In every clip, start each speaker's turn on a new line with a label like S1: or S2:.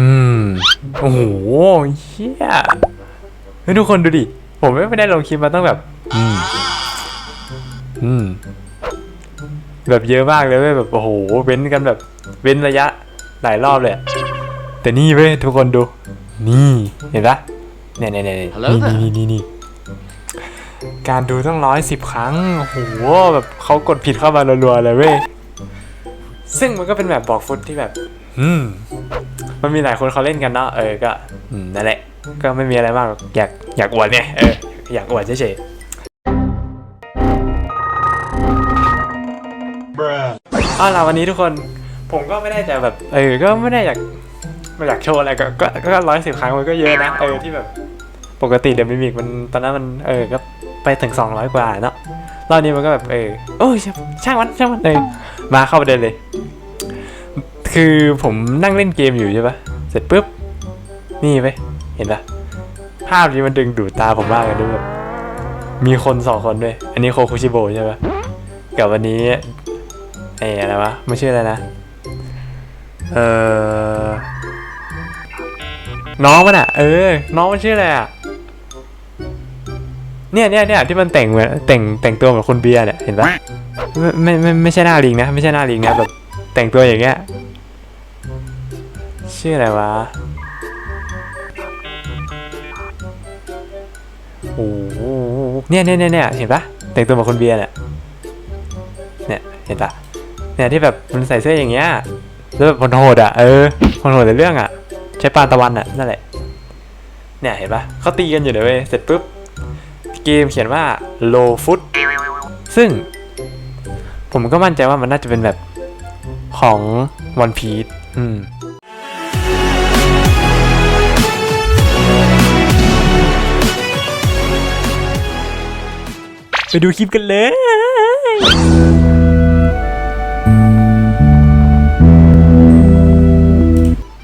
S1: อืม โอ้โหเฮียเฮ้ยทุกคนดูดิ ผมไม่ได้ลงคลิปมาตั้งแบบ อืม อืม แบบเยอะมากเลยเว้ยแบบโอ้โห เว้นกันแบบ เว้นระยะหลายรอบเลยอะแต่นี่เว้ยทุกคนดู นี่ เห็นปะเนี่ยเนี่ยเนี่ยเนี่ย
S2: Hello
S1: นี่
S2: there
S1: นี่นี่นี่การดูต้องร้อยสิบครั้ง โอ้โห แบบเขากดผิดเข้ามารัวๆเลยเว้ย ซึ่งมันก็เป็นแบบบอกฟุตที่แบบ อืมมันมีหลายคนเขาเล่นกันเนาะเออก็อืมนั่นแหละ ก็ไม่มีอะไรมากหรอกอยากอยากอวดเนี่ยเอออยากอวดเฉยๆเอาล่ะวันนี้ทุกคนผมก็ไม่ได้จะแบบเออก็ไม่ได้อยากไม่อยากโชว์อะไรก็ก็ก็ร้อยสิบครั้งมันก็เยอะนะเออที่แบบปกติเดมิมิกมันตอนนั้นมันเออก็ไปถึงสองร้อยกว่าเนาะรอบนี้มันก็แบบเออโอ้ยช่างมันช่างมันเออมาเข้าประเด็นเลย คือผมนั่งเล่นเกมอยู่ใช่ปะเสร็จปุ๊บ นี่ไปเห็นปะภาพนี้มันดึงดูดตาผมมากเลยด้วยแบบมีคนสองคนด้วย อันนี้โคคุชิโบใช่ปะกับวันนี้ไอ้อะไรวะไม่ชื่ออะไรนะ เออน้องมันอะเออ น้องมันชื่ออะไรอะเนี่ยเนี่ยเนี่ยที่มันแต่งเหมือนแต่งแต่งตัวเหมือนคนเบียร์เนี่ยเห็นปะไม่ไม่ไม่ไม่ใช่หน้าลิงนะ ไม่ใช่หน้าลิงนะแบบแต่งตัวอย่างเงี้ย ชื่ออะไรวะโอ้โหเนี่ยเนี่ยเนี่ยเห็นปะแต่งตัวเหมือนคนเบียร์เนี่ยเนี่ยเห็นปะเนี่ยที่แบบมันใส่เสื้ออย่างเงี้ยแล้วแบบคนโหดอะเออคนโหดในเรื่องอะ ใช้ปานตะวันอะนั่นแหละ เนี่ยเห็นปะเขาตีกันอยู่เดี๋ยวเว้ยเสร็จปุ๊บเกมเขียนว่า low foot ซึ่ง ผมก็มั่นใจว่ามันน่าจะเป็นแบบของ One Piece อืม ไปดูคลิปกันเลย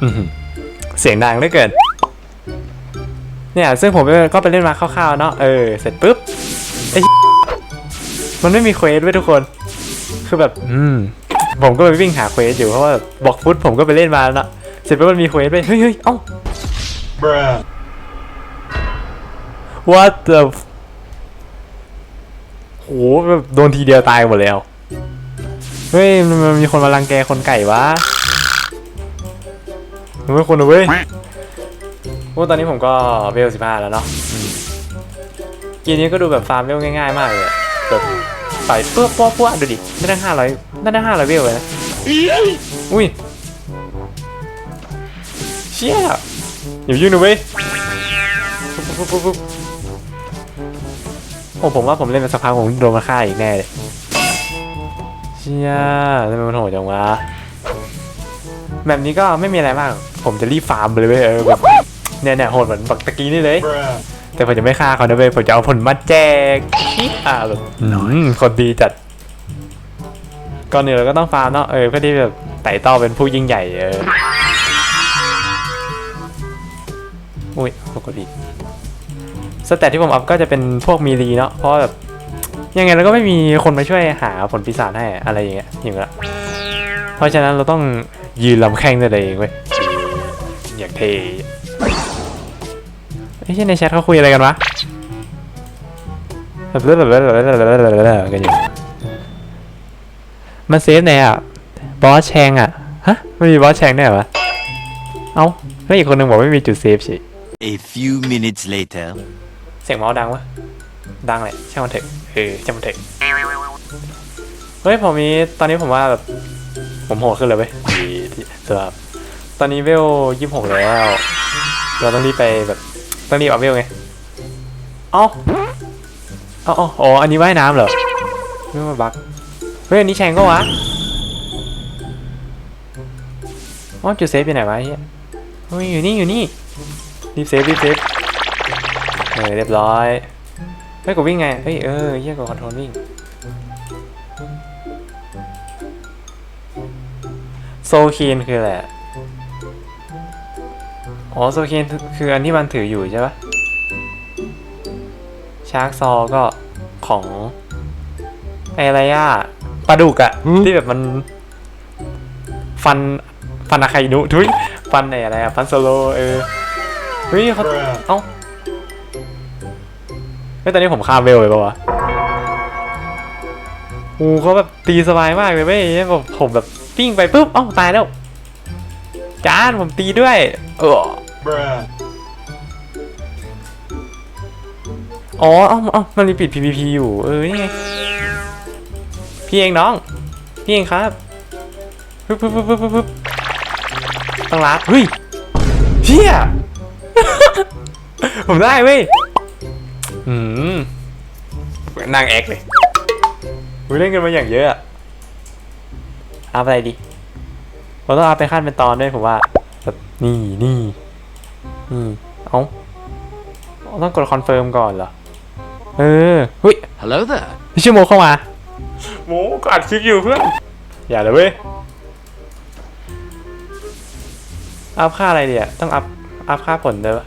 S1: อื้อหือเสียงดังเหลือเกินเนี่ย ซึ่งผมก็ไปเล่นมาคร่าวๆเนาะเออ เสร็จปุ๊บไอ้มันไม่มีเควสไว้ยทุกคน คือแบบ อืม ผมก็ไปวิ่งหาเควสอยู่เพราะว่าบอกฟุตผมก็ไปเล่นมาแล้วเนาะเสร็จปุ๊บมันมีเควสไปเฮ้ยเฮ้ยเอ้า what the f- โหแบบโดนทีเดียวตายหมดแล้ว เฮ้ยมันมีคนมารังแกคนไก่วะมันไม่คนนะเว้ยโอ้ตอนนี้ผมก็เวลสิบห้าแล้วเนาะเกมนี้ก็ดูแบบฟาร์มเวลง่ายๆมากเลยแบบไปเปื้อป๊อป๊อดูดิไม่ได้ห้าร้อยได้ห้าร้อยเวลเลยนะอุ้ยเชี่ยอย่ายุ่งนะเว้ยปุ๊บปุ๊บปุ๊บ อ้ผมว่าผมเล่นไปสักพักผมโดนมาฆ่าอีกแน่เลยเชี่ยทำไมมันโหดจังวะแบบนี้ก็ไม่มีอะไรมาก ผมจะรีบฟาร์มไปเลยเว้ยเออแบบเนี่ยเนี่ยโหดเหมือนบักตะกี้นี่เลย แต่ผมจะไม่ฆ่าเขานะเว้ยผมจะเอาผลมาแจกอ่าแบบอืมคนดีจัดก่อนอื่นเราก็ต้องฟาร์มเนาะเออเพื่อที่แบบไต่เต้าเป็นผู้ยิ่งใหญ่เอออุ้ยปกติ สเตตที่ผมอัพก็จะเป็นพวกมีรีเนาะเพราะแบบยังไงเราก็ไม่มีคนมาช่วยหาผลปีศาจให้อะไรอย่างเงี้ยอย่างเงี้ยเพราะฉะนั้นเราต้องยืนลำแข้งด้วยตัวเองเว้ยอย่างเทไอ้เช่นในแชทเขาคุยอะไรกันวะแบบแบบแบบแบบแบบกันอยู่มันเซฟไหนอะบอสแชงอะฮะไม่มีบอสแชงได้เหรอวะเอ้าแล้วอีกคนหนึ่งบอกไม่มีจุดเซฟสิ
S2: A few minutes later.
S1: เสียงเมาส์ดังวะดังแหละช่างมันเถอะเออช่างมันเถอะเฮ้ยผมมีตอนนี้ผมว่าแบบผมโหดขึ้นเลยเว้ยดีที่ตัวครับตอนนี้เวลยี่สิบหกแล้ว เราต้องรีบไปแบบต้องรีบเอาเวลไงเอ้าเอ้าอ้าอ๋ออันนี้ว่ายน้ำเหรอไม่มาบักเฮ้ยอันนี้แชงก็วะอ๋อจุดเซฟอยู่ไหนวะเฮียเฮ้ยอยู่นี่อยู่นี่รีบเซฟรีบเซฟ เออเรียบร้อยเฮ้ยกูวิ่งไงเฮ้ยเออเฮียกูคอนโทรลวิ่งโซคีนคืออะไรอะอ๋อโซคีนคืออันที่มันถืออยู่ใช่ปะชาร์กซอก็ของไออะไรอะปลาดุกอะที่แบบมัน ฟันฟันฟันอาไคนุทุยฟันไหนอะไรอะฟันโซโลเออเฮ้ยเขาเอ้า เฮ้ยตอนนี้ผมข้ามเวลเลยปะวะโอ้เขาแบบตีสบายมากเลยเว้ยผมผมแบบปิ้งไปปุ๊บเอ้าตายแล้วจานผมตีด้วย เอออ๋อเอ้าเอ้ามันมีปิด PVP อยู่ เออนี่ไง พี่เองน้อง พี่เองครับปึ๊บปึ๊บปึ๊บปึ๊บปึ๊บปึ๊บต้องรับเฮ้ยเฮียผมได้เว้ย อืมนั่งแอคเลยอุ้ยเล่นกันมาอย่างเยอะอะอัพอะไรดีเราต้องอัพไปขั้นเป็นตอนด้วยผมว่าแบบนี่นี่นี่เอ้าต้องกดคอนเฟิร์มก่อนเหรอ เออหุ้ย
S2: Hello there.
S1: พี่ชื่อโมเข้ามา โมก็อัดคลิปอยู่เพื่อน อย่าเลยเว้ย อัพค่าอะไรดีอะต้องอัพ อัพค่าผลเด้อ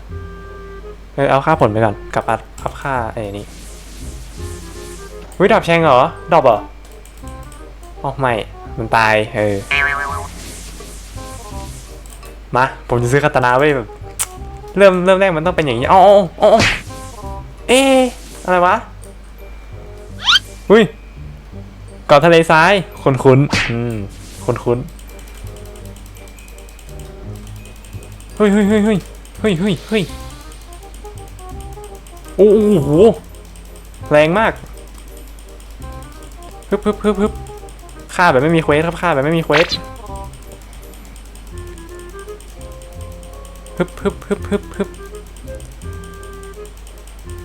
S1: เออเอาค่าผลไปก่อนกับอัพอัพค่าไอ้นี่วิดับแชงเหรอ ดอปเหรออ๋อไม่ มันตาย เออ มา ผมจะซื้อคาตานาไว้แบบเริ่มเริ่มแรกมันต้องเป็นอย่างนี้อ๋ออ๋ออ๋อเอ๊ะอะไรวะ อุ้ยเกาะทะเลทราย คุ้นคุ้นอืม คุ้นคุ้นเฮ้ยเฮ้ยเฮ้ยเฮ้ยเฮ้ยเฮ้ย โอ้โหแรงมากฮึบฮึบฮึบฮึบฆ่าแบบไม่มีเควสครับฆ่าแบบไม่มีเควสฮึบฮึบฮึบฮึบฮึบ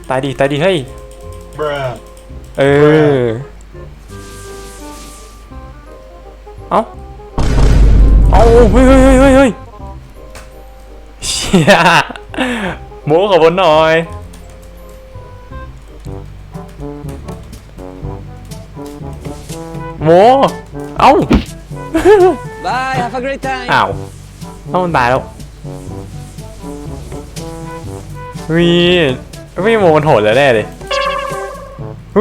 S1: ตายดีตายดีเฮ้ยเออ เอาเอาเฮ้ยเฮ้ยเฮ้ยเฮ้ยเฮ้ยเชี่ยโมขอบนหน่อย โม เอ้า
S3: Bye, have a great time.
S1: อ้าวเอ้ามันตายแล้ววิวิโมมันโหดแล้วแน่เลย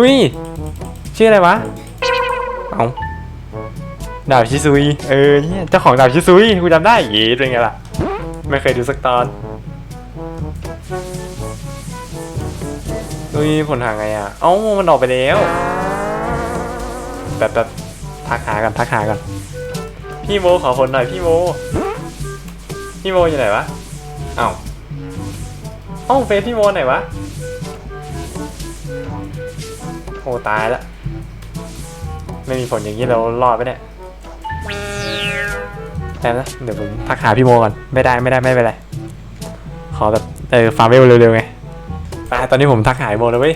S1: วิชื่ออะไรวะ เอาดาบชิซุย เออเนี่ยเจ้าของดาบชิซุยกูจำได้ยีเป็นไงล่ะ ไม่เคยดูสักตอนอุ้ยผลหาไงอะ เอ้ามันออกไปแล้ว แบบแบบทักหากันทักหากันพี่โมขอผลหน่อยพี่โม พี่โมอยู่ไหนวะเอ้าเอ้าเฟซพี่โมไหนวะโอ้ตายละไม่มีผลอย่างนี้เรารอดไปเนี่ยแต่นะเดี๋ยวผมทักหาพี่โมก่อนไม่ได้ไม่ได้ไม่เป็นไรขอแบบเออฟาร์มเวลเร็วๆไงไปตอนนี้ผมทักหาพี่โมแล้วเว้ย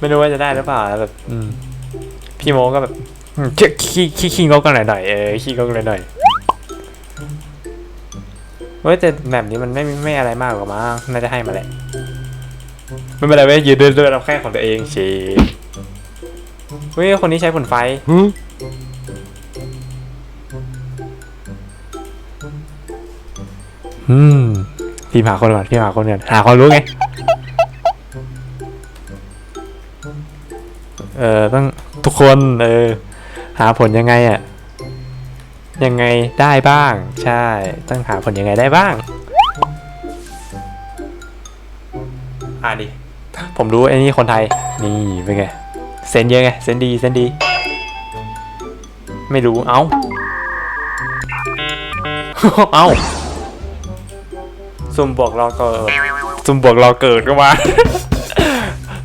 S1: ไม่รู้ว่าจะได้หรือเปล่าแบบอืม พี่โมก็แบบอืมเจ๊ขี้ขี้ขี้งกกันหน่อยหน่อยๆเออขี้งกหน่อยหน่อยๆเว้ยแต่แบบนี้มันไม่ไม่อะไรมากกว่ามั้งน่าจะให้มาแหละไม่เป็นไรเว้ยยืนเดินเดินเอาแค่ของตัวเองเชเฮ้ยคนนี้ใช้ผลไฟอืมพี่หาคนก่อนพี่หาคนก่อนหาคนรู้ไง เออต้อง ทุกคนเออหาผลยังไงอะยังไงได้บ้าง ใช่ต้องหาผลยังไงได้บ้าง อ่าดิผมรู้ไอ้นี่คนไทย นี่เป็นไงเซนเยอะไงเซนดีเซนดี ไม่รู้เอ้าเอ้าสุ่มบอกรอเกิด สุ่มบอกรอเกิดก็มา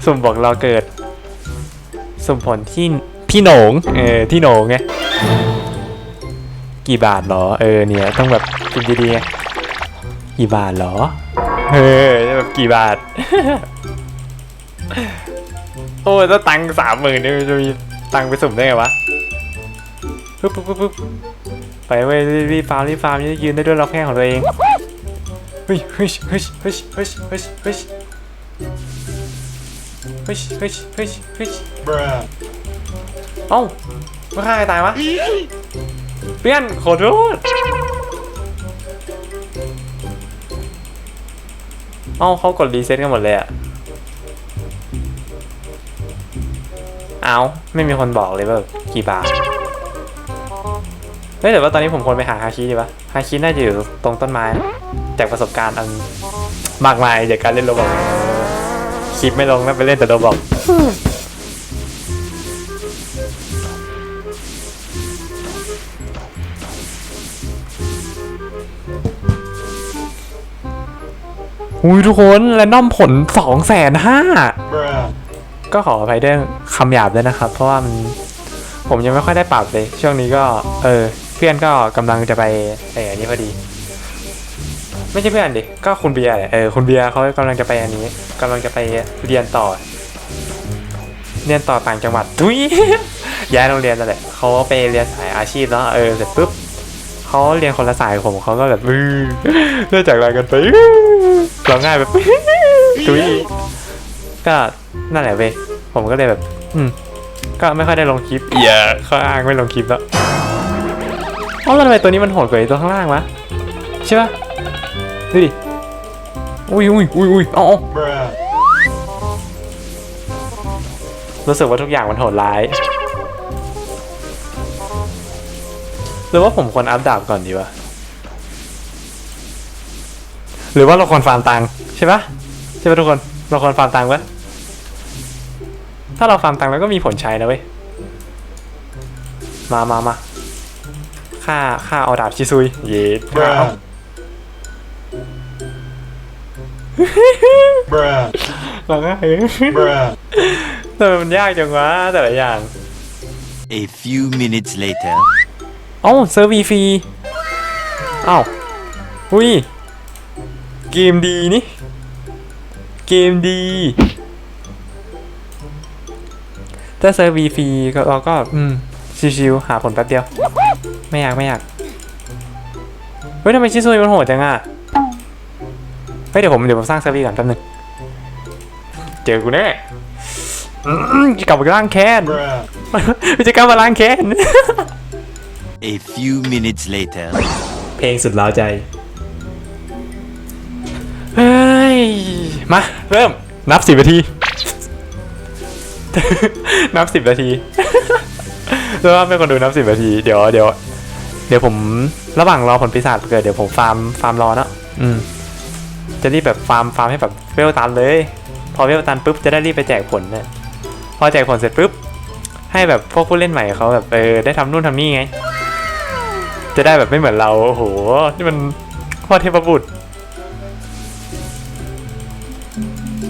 S1: สุ่มบอกรอเกิด สมผลที่พี่โหนงเออที่โหนงไงกี่บาทเหรอ เออเนี่ยต้องแบบคิดดีๆกี่บาทเหรอเออแบบกี่บาท โอ้ยถ้าตังค์สามหมื่นเนี่มันจะมีตังค์ไปสุ่มได้ไงวะปึ๊บปึ๊บปึ๊บปึ๊บไปเว้ยรีบรีบฟาร์มรีบฟาร์มยืนได้ด้วยล็อกแข้งของตัวเองเฮ้ยเฮ้ยเฮ้ยเฮ้ยเฮ้ยเฮ้ย เฮ้ยเฮ้ยเฮ้ยเฮ้ยเฮ้ยเอ้าไม่ฆ่าใครตายวะเพื่อนขอโทษเอ้าเขากดรีเซ็ตกันหมดเลยอะเอาไม่มีคนบอกเลยว่ากี่บาทเฮ้ยแต่ว่าตอนนี้ผมควรไปหาฮาคิดีวะฮาคิน่าจะอยู่ตรงต้นไม้นะจากประสบการณ์อันมากมายจากการเล่นโรบอกค ลิปไม่ลงนะไปเล่นแต่โรบอกอุ้ยทุกคนแรนดอมผลสองแสนห้าก็ขออภัยด้วยคำหยาบด้วยนะครับ เพราะว่ามันผมยังไม่ค่อยได้ปรับเลย ช่วงนี้ก็ เออ เพื่อนก็กำลังจะไปไอ้อันนี้พอดี ไม่ใช่เพื่อนดิ ก็คุณเบียร์เออคุณเบียร์เขากำลังจะไปอันนี้กำลังจะไปเรียนต่อ เรียนต่อต่างจังหวัดทุยย้ายโรงเรียนนั่นแหละเขาไปเรียนสายอาชีพแล้วเออเสร็จปุ๊บเขาเรียนคนละสายกับผมเขาก็แบบอือเลิกจากอะไรกันไปอื้อร้องง่ายแบบทุยก็นั่นแหละเว้ยผมก็เลยแบบ อืมก็ไม่ค่อยได้ลงคลิปอย่าเขาอ้างไม่ลงคลิปแล้วเอ้าแล้วทำไมตัวนี้มันโหดกว่าตัวข้างล่างวะใช่ปะ ดูดิ อุ้ยอุ้ยอุ้ยอุ้ยเอ๋อารู้สึกว่าทุกอย่างมันโหดร้าย หรือว่าผมควรอัพดาบก่อนดีวะ หรือว่าเราควรฟาร์มตังค์ใช่ปะใช่ปะทุกคน เราควรฟาร์มตังค์ปะถ้าเราฟาร์มตังค์แล้วก็มีผลใช้นะเว้ย มามามาค่าค่าเอาดาบชิซุย เย็ด ค่าเอา
S4: Bruh.
S1: เราง่าย
S4: Bruh.
S1: ทำไมมันยากจังวะแต่ละอย่าง
S2: A few minutes later.
S1: เอ้าเซอร์วีฟรีเอ้าอุ้ย เกมดีนี่ เกมดี ถ้าเซอร์วีฟรีก็เราก็ อืม ชิวๆหาผลแป๊บเดียว ไม่อยากไม่อยาก เฮ้ยทำไมชิซุยมันโหดจังอะเฮ้ยเดี๋ยวผมเดี๋ยวผมสร้างเซอร์วีก่อนแป๊บนึงเจอกูแน่อืมจะกลับมาล้างแค้น
S4: Bruh.
S1: จะกลับมาล้างแค้น
S2: A few minutes later.
S1: เพลงสุดเล้าใจ เฮ้ย มา เริ่มนับสิบนาที นับสิบนาทีแล้วว่าไม่คนดูนับสิบนาที เดี๋ยวเดี๋ยวเดี๋ยวผมระหว่างรอผลปีศาจเกิดเดี๋ยวผมฟาร์มฟาร์มรอเนอะอืม จะรีบแบบฟาร์มฟาร์มให้แบบเวลตันเลย พอเวลตันปุ๊บจะได้รีบไปแจกผลเนี่ยพอแจกผลเสร็จปุ๊บให้แบบพวกผู้เล่นใหม่เขาแบบเออได้ทำนู่นทำนี่ไง จะได้แบบไม่เหมือนเราโอ้โหนี่มันพ่อเทพบุตร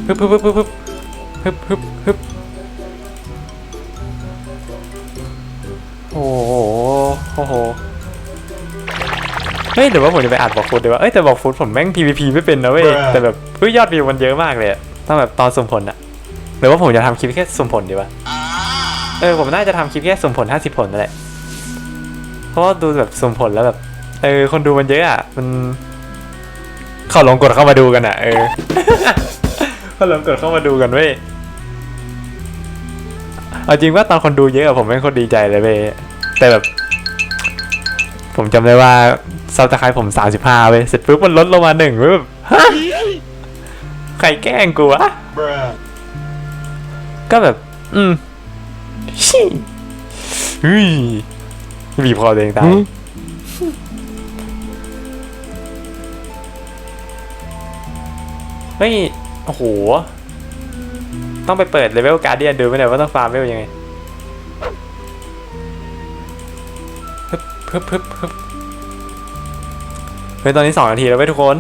S1: ฮึบฮึบฮึบฮึบฮึบฮึบฮึบโอ้โหโอ้โห เฮ้ยเดี๋ยวว่าผมจะไปอัดบอกฟุตดีว่าเอ้ยแต่บอกฟุตผมแม่ง PVP ไม่เป็นนะเว้ยแต่แบบเฮ้ยยอดวิวมันเยอะมากเลยอะต้องแบบตอนสุ่มผลอะหรือว่าผมจะทำคลิปแค่สุ่มผลดีวะเออผมน่าจะทำคลิปแค่สุ่มผล 50 ผลนั่นแหละ เพราะว่าดูแบบสุ่มผลแล้วแบบเออคนดูมันเยอะอะมัน เขาลองกดเข้ามาดูกันอะเออ เขาลองกดเข้ามาดูกันเว้ยเอาจริงว่าตอนคนดูเยอะอะผมไม่คนดีใจเลยเว้ยแต่แบบ ผมจำได้ว่า ซับสไครต์ผม35เว้ยเสร็จปุ๊บมันลดลงมาหนึ่งเว้ยแบบฮะใครแกล้งกูวะ
S4: Bruh.
S1: ก็แบบ อืมชิเฮ้ยบีบคอตัวเองตายเฮ้ยโอ้โห ต้องไปเปิดเลเวลการเดียนดูไหมเนี่ยว่าต้องฟาร์มเลเวลยังไงฮึบฮึบฮึบ ฮึบเฮ้ยตอนนี้สองนาทีแล้วเว้ยทุกคน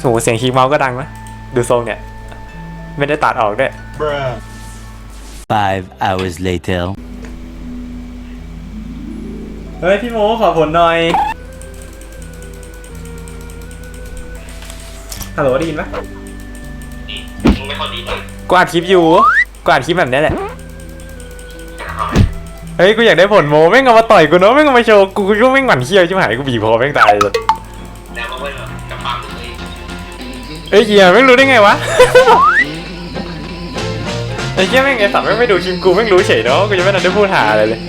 S1: โอ้โหเสียงคีย์เมาส์ก็ดังนะ ดูทรงเนี่ย ไม่ได้ตัดออกด้วย
S4: Bruh.
S2: Five hours later.
S1: เฮ้ย พี่โมขอผลหน่อย ฮัลโหลได้ยินไหมกูอัดคลิปอยู่กูอัดคลิปแบบนี้แหละ เฮ้ยกูอยากได้ผลโมแม่งเอามาต่อยกูเนาะแม่งเอามาโชว์กูกูก็แม่งหมั่นเขี้ยวชิบหายกูบีบคอแม่งตายเลยเอ้ยเหี้ยแม่งรู้ได้ไงวะ ไอ้เหี้ยแม่งไอ้สัตว์แม่งไม่ดูคลิปกูแม่งรู้เฉยเนาะกูจะไม่ทันได้พูดหาอะไรเลย